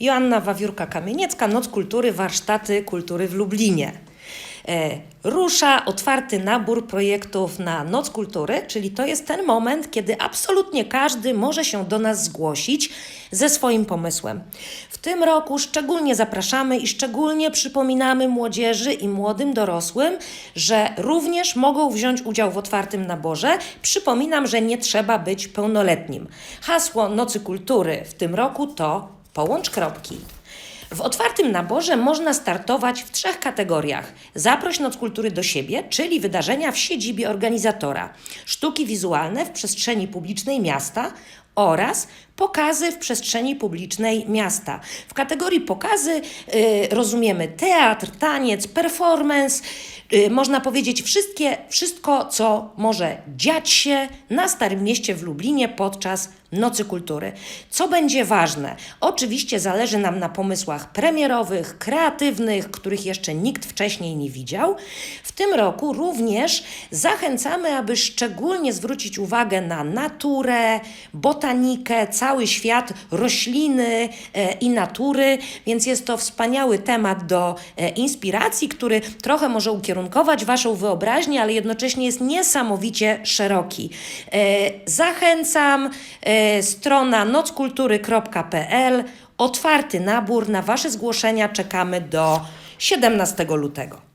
Joanna Wawiórka-Kamieniecka, Noc Kultury, Warsztaty Kultury w Lublinie. E, Rusza otwarty nabór projektów na Noc Kultury, czyli to jest ten moment, kiedy absolutnie każdy może się do nas zgłosić ze swoim pomysłem. W tym roku szczególnie zapraszamy i szczególnie przypominamy młodzieży i młodym dorosłym, że również mogą wziąć udział w otwartym naborze. Przypominam, że nie trzeba być pełnoletnim. Hasło Nocy Kultury w tym roku to połącz kropki. W otwartym naborze można startować w trzech kategoriach. Zaproś Noc Kultury do siebie, czyli wydarzenia w siedzibie organizatora, sztuki wizualne w przestrzeni publicznej miasta oraz pokazy w przestrzeni publicznej miasta. W kategorii pokazy y, rozumiemy teatr, taniec, performance, y, można powiedzieć wszystkie, wszystko, co może dziać się na Starym Mieście w Lublinie podczas Nocy Kultury. Co będzie ważne? Oczywiście zależy nam na pomysłach premierowych, kreatywnych, których jeszcze nikt wcześniej nie widział. W tym roku również zachęcamy, aby szczególnie zwrócić uwagę na naturę, botanikę, cały świat rośliny e, i natury, więc jest to wspaniały temat do e, inspiracji, który trochę może ukierunkować Waszą wyobraźnię, ale jednocześnie jest niesamowicie szeroki. E, Zachęcam, strona nockultury.pl, otwarty nabór, na Wasze zgłoszenia czekamy do 17 lutego.